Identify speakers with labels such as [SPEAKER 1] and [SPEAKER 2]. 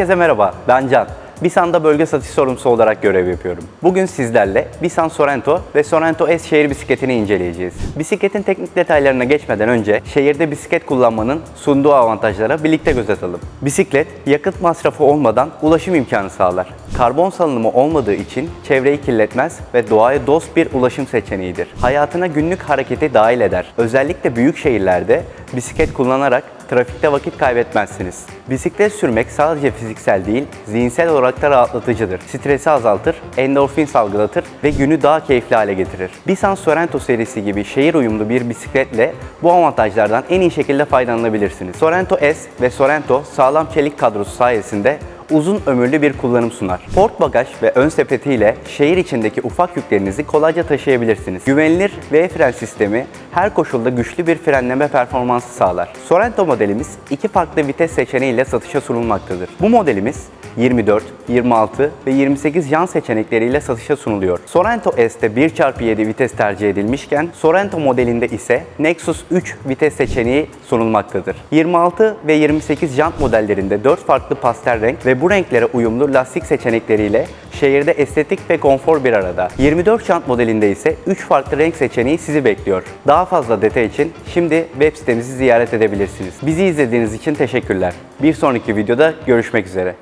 [SPEAKER 1] Herkese merhaba, ben Can. Bisan'da bölge satış sorumlusu olarak görev yapıyorum. Bugün sizlerle Bisan Sorento ve Sorento S şehir bisikletini inceleyeceğiz. Bisikletin teknik detaylarına geçmeden önce şehirde bisiklet kullanmanın sunduğu avantajlara birlikte göz atalım. Bisiklet yakıt masrafı olmadan ulaşım imkanı sağlar. Karbon salınımı olmadığı için çevreyi kirletmez ve doğaya dost bir ulaşım seçeneğidir. Hayatına günlük hareketi dahil eder. Özellikle büyük şehirlerde bisiklet kullanarak trafikte vakit kaybetmezsiniz. Bisiklet sürmek sadece fiziksel değil, zihinsel olarak da rahatlatıcıdır. Stresi azaltır, endorfin salgılatır ve günü daha keyifli hale getirir. Bisan Sorento serisi gibi şehir uyumlu bir bisikletle bu avantajlardan en iyi şekilde faydalanabilirsiniz. Sorento S ve Sorento sağlam çelik kadrosu sayesinde uzun ömürlü bir kullanım sunar. Port bagaj ve ön sepetiyle şehir içindeki ufak yüklerinizi kolayca taşıyabilirsiniz. Güvenilir V fren sistemi her koşulda güçlü bir frenleme performansı sağlar. Sorento modelimiz iki farklı vites seçeneğiyle satışa sunulmaktadır. Bu modelimiz 24, 26 ve 28 yan seçenekleriyle satışa sunuluyor. Sorento S'te 1x7 vites tercih edilmişken Sorento modelinde ise Nexus 3 vites seçeneği sunulmaktadır. 26 ve 28 jant modellerinde 4 farklı pastel renk ve bu renklere uyumlu lastik seçenekleriyle şehirde estetik ve konfor bir arada. 24 jant modelinde ise 3 farklı renk seçeneği sizi bekliyor. Daha fazla detay için şimdi web sitemizi ziyaret edebilirsiniz. Bizi izlediğiniz için teşekkürler. Bir sonraki videoda görüşmek üzere.